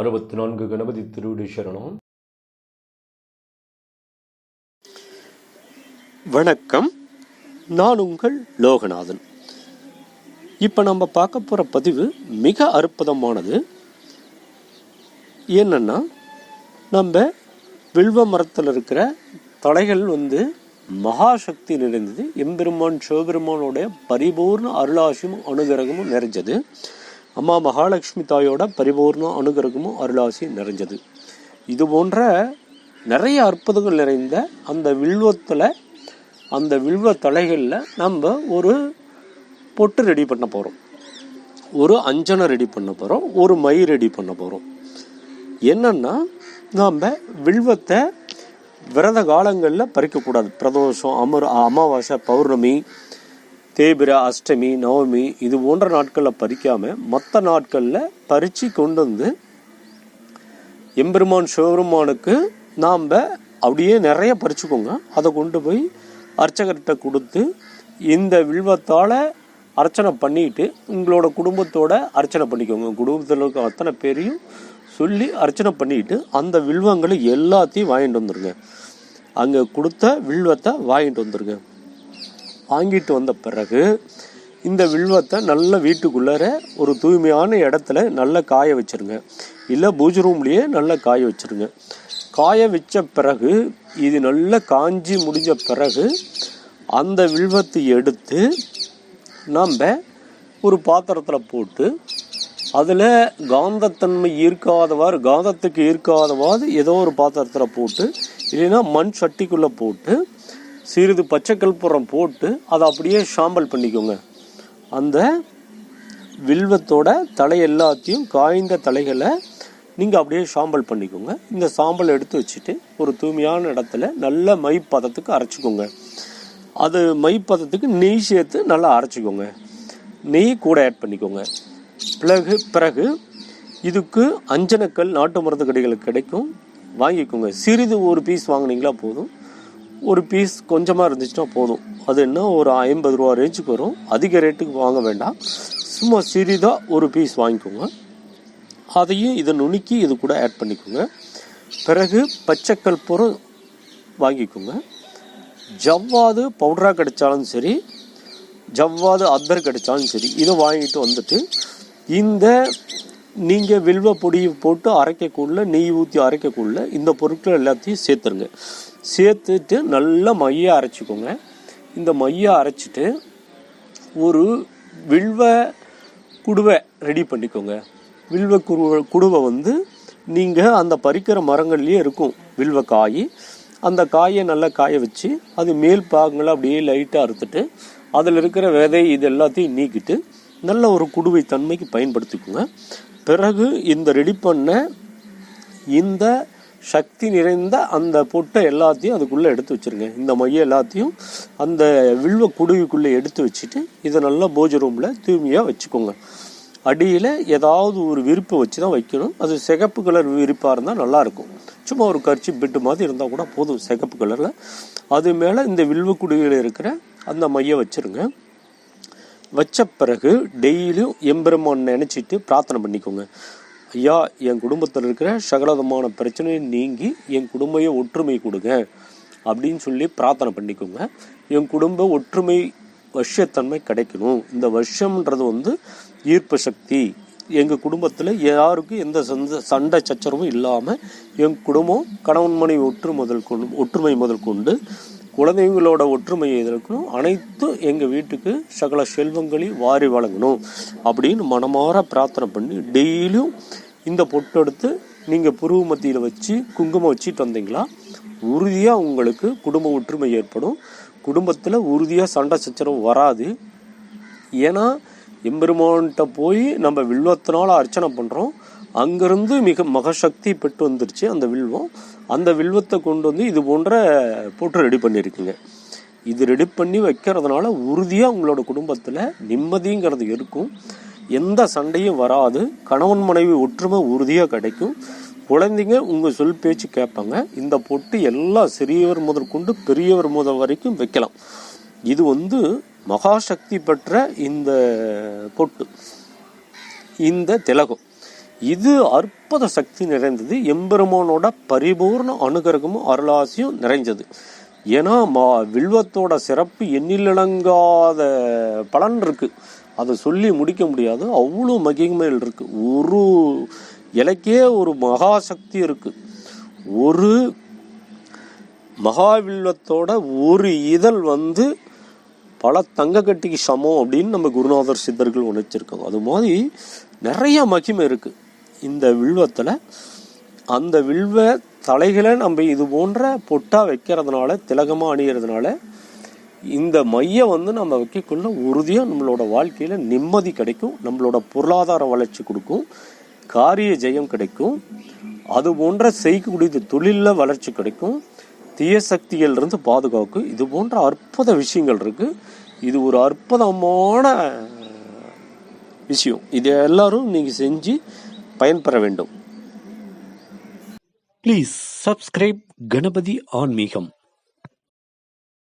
அறுபத்தி நான்கு கணபதி திருவிடு சரணம். வணக்கம். நான் உங்கள் லோகநாதன். இப்போ நம்ம பார்க்க போகிற பதிவு மிக அற்புதமானது. என்னென்னா நம்ம வில்வ மரத்தில் இருக்கிற தலைகள் வந்து மகாசக்தி நிறைந்தது. எம்பெருமான் சிவபெருமானுடைய பரிபூர்ண அருளாசியும் அனுகிரகமும் நிறைஞ்சது. அம்மா மகாலட்சுமி தாயோட பரிபூர்ண அனுகிரகமும் அருளாசி நிறைஞ்சது. இது போன்ற நிறைய அற்புதங்கள் நிறைந்த அந்த வில்வத்தில் அந்த வில்வ தலைகளில் நம்ம ஒரு பொட்டு ரெடி பண்ண போகிறோம் ஒரு அஞ்சனை ரெடி பண்ண போகிறோம் ஒரு மை ரெடி பண்ண போகிறோம் என்னென்னா நாம் வில்வத்தை விரத காலங்களில் பறிக்கக்கூடாது. பிரதோஷம் அமர் அமாவாசை பௌர்ணமி தேபிர அஷ்டமி நவமி இது போன்ற நாட்களில் பறிக்காமல் மற்ற நாட்களில் பறித்து கொண்டு வந்து எம்பெருமான் சிவபெருமானுக்கு நாம் அப்படியே நிறைய பறிச்சுக்கோங்க. அதை கொண்டு போய் அர்ச்சகர்கிட்ட கொடுத்து இந்த வில்வத்தால் அர்ச்சனை பண்ணிட்டு உங்களோட குடும்பத்தோட அர்ச்சனை பண்ணிக்கோங்க. குடும்பத்தில் இருக்க அத்தனை பேரையும் சொல்லி அர்ச்சனை பண்ணிட்டு அந்த வில்வங்களை எல்லாத்தையும் வாங்கிட்டு வந்துருங்க. அங்கே கொடுத்த வில்வத்தை வாங்கிட்டு வந்துருங்க. வாங்கிட்டு வந்த பிறகு இந்த வில்வத்தை நல்ல வீட்டுக்குள்ளார ஒரு தூய்மையான இடத்துல நல்லா காய வச்சிருங்க. இல்லை பூஜ் ரூம்லேயே நல்லா காய வச்சிருங்க. காய வச்ச பிறகு இது நல்லா காஞ்சி முடிஞ்ச பிறகு அந்த வில்வத்தை எடுத்து நம்ம ஒரு பாத்திரத்தில் போட்டு அதில் காந்தத்தன்மை ஈர்க்காதவாறு காந்தத்துக்கு ஈர்க்காதவாறு ஏதோ ஒரு பாத்திரத்தில் போட்டு இல்லைன்னா மண் சட்டிக்குள்ளே போட்டு சிறிது பச்சை கல்புரம் போட்டு அதை அப்படியே சாம்பல் பண்ணிக்கோங்க. அந்த வில்வத்தோட தலை எல்லாத்தையும் காய்ந்த தலைகளை நீங்கள் அப்படியே சாம்பல் பண்ணிக்கோங்க. இந்த சாம்பல் எடுத்து வச்சுட்டு ஒரு தூய்மையான இடத்துல நல்ல மை பதத்துக்கு அரைச்சிக்கோங்க. அது மை பதத்துக்கு நெய் சேர்த்து நல்லா அரைச்சிக்கோங்க. நெய் கூட ஆட் பண்ணிக்கோங்க. பிறகு பிறகு இதுக்கு அஞ்சனக்கல் நாட்டு மருந்து கடைகளுக்கு கிடைக்கும். வாங்கிக்கோங்க. சிறிது ஒரு பீஸ் வாங்கினீங்களா போதும். ஒரு பீஸ் கொஞ்சமாக இருந்துச்சுன்னா போதும். அது என்ன? ஒரு ஐம்பது ரூபா ரேஞ்சுக்கு வரும். அதிக ரேட்டுக்கு வாங்க வேண்டாம். சும்மா சிறிதாக ஒரு பீஸ் வாங்கிக்கோங்க. அதையும் இதை நுணுக்கி இது கூட ஆட் பண்ணிக்கோங்க. பிறகு பச்சை கற்பூரம் வாங்கிக்கோங்க. ஜவ்வாது பவுடராக கிடைச்சாலும் சரி ஜவ்வாது அத்தர் கிடைச்சாலும் சரி இதை வாங்கிட்டு வந்துட்டு இந்த நீங்கள் வில்வ பொடியை போட்டு அரைக்கக்குள்ள நெய் ஊற்றி அரைக்கக்குள்ள இந்த பொருட்கள் எல்லாத்தையும் சேர்த்துருங்க. சேர்த்துட்டு நல்லா மைய அரைச்சிக்கோங்க. இந்த மையை அரைச்சிட்டு ஒரு வில்வ குடுவை ரெடி பண்ணிக்கோங்க. வில்வ குருவ குடுவை வந்து நீங்கள் அந்த பறிக்கிற மரங்கள்லேயே இருக்கும் வில்வ காய். அந்த காயை நல்லா காய வச்சு அது மேல் பாகங்களை அப்படியே லைட்டாக அறுத்துட்டு அதில் இருக்கிற விதை இது எல்லாத்தையும் நீக்கிட்டு நல்ல ஒரு குடுவை தன்மைக்கு பயன்படுத்திக்கோங்க. பிறகு இந்த ரெடி பண்ண இந்த சக்தி நிறைந்த அந்த பொட்டை எல்லாத்தையும் அதுக்குள்ளே எடுத்து வச்சுருங்க. இந்த மைய எல்லாத்தையும் அந்த வில்வ குடுவிக்குள்ளே எடுத்து வச்சுட்டு இதை நல்லா போஜ ரூமில் தூய்மையாக வச்சுக்கோங்க. அடியில் ஏதாவது ஒரு விருப்பை வச்சு தான் வைக்கணும். அது சிகப்பு கலர் விரிப்பாக இருந்தால் நல்லாயிருக்கும். சும்மா ஒரு கர்ச்சி பெட்டு மாதிரி இருந்தால் கூட போதும் சிகப்பு கலரில் அது மேலே இந்த வில்வ குடுவியில் இருக்கிற அந்த மைய வச்சுருங்க. வச்ச பிறகு டெய்லியும் எம்பெருமான் நினச்சிட்டு பிரார்த்தனை பண்ணிக்கோங்க. ஐயா என் குடும்பத்தில் இருக்கிற சகலதமான பிரச்சனையை நீங்கி என் குடும்பைய ஒற்றுமை கொடுங்க அப்படின்னு சொல்லி பிரார்த்தனை பண்ணிக்கோங்க. என் குடும்ப ஒற்றுமை வருஷத்தன்மை கிடைக்கணும். இந்த வருஷம்ன்றது வந்து ஈர்ப்பு சக்தி. எங்கள் குடும்பத்தில் யாருக்கும் எந்த சந்த சண்டை சச்சரவும் இல்லாமல் என் குடும்பம் கணவன் மனைவி ஒற்று முதல் கொண்டு ஒற்றுமை முதல் கொண்டு குழந்தைங்களோட ஒற்றுமையை எதிர்க்கணும். அனைத்தும் எங்கள் வீட்டுக்கு சகல செல்வங்களையும் வாரி வழங்கணும் அப்படின்னு மனமாற பிரார்த்தனை பண்ணி டெய்லியும் இந்த பொட்டு எடுத்து நீங்கள் புருவ மத்தியில் வச்சு குங்குமம் வச்சுட்டு வந்தீங்களா உறுதியாக உங்களுக்கு குடும்ப ஒற்றுமை ஏற்படும். குடும்பத்தில் உறுதியாக சண்டை சச்சரவு வராது. ஏன்னா எம்பெருமான்கிட்ட போய் நம்ம வில்வத்தினால அர்ச்சனை பண்ணுறோம் அங்கேருந்து மிக மகசக்தி பெற்று வந்துருச்சு அந்த வில்வம். அந்த வில்வத்தை கொண்டு வந்து இது போன்ற போட்டு ரெடி பண்ணியிருக்குங்க. இது ரெடி பண்ணி வைக்கிறதுனால உறுதியாக உங்களோட குடும்பத்தில் நிம்மதிங்கிறது இருக்கும். எந்த சண்டையும் வராது. கணவன் மனைவி ஒற்றுமை உறுதியாக கிடைக்கும். குழந்தைங்க உங்கள் சொல் பேச்சு கேட்பாங்க. இந்த பொட்டு எல்லா சிறியவர் முதற்கொண்டு பெரியவர் முதல் வரைக்கும் வைக்கலாம். இது வந்து மகாசக்தி பெற்ற இந்த பொட்டு. இந்த திலகம். இது அற்புத சக்தி நிறைந்தது எம்பெருமானோட பரிபூர்ண அனுகிரகமும் அருளாசியும் நிறைஞ்சது. ஏன்னா மா வில்வத்தோட சிறப்பு எண்ணிலடங்காத பலன் இருக்கு. அதை சொல்லி முடிக்க முடியாது. அவ்வளோ மகிமைகள் இருக்கு. ஒரு இலைக்கே ஒரு மகாசக்தி இருக்கு. ஒரு மகாவில்வத்தோட ஒரு இதழ் வந்து பல தங்க கட்டிக்கு சமம் அப்படின்னு நம்ம குருநாதர் சித்தர்கள் உணர்ச்சிருக்காங்க அது மாதிரி நிறைய மகிமை இருக்குது இந்த வில்வத்தில் அந்த வில்வ தலைகளை நம்ம இது போன்ற பொட்டாக வைக்கிறதுனால திலகமாக அணிகிறதுனால இந்த மையம் வந்து நம்ம வைக்கக்குள்ள உறுதியாக நம்மளோட வாழ்க்கையில் நிம்மதி கிடைக்கும் நம்மளோட பொருளாதார வளர்ச்சி கொடுக்கும் காரிய ஜெயம் கிடைக்கும் அது போன்ற செய்யக்கூடிய தொழிலில் வளர்ச்சி கிடைக்கும் தீய சக்திகளிலிருந்து பாதுகாக்கும் இது போன்ற அற்புத விஷயங்கள் இருக்குது இது ஒரு அற்புதமான விஷயம். இதை எல்லாரும் நீங்கள் செஞ்சு பயன்பெற வேண்டும் ப்ளீஸ் சப்ஸ்கிரைப் கணபதி ஆன்மீகம்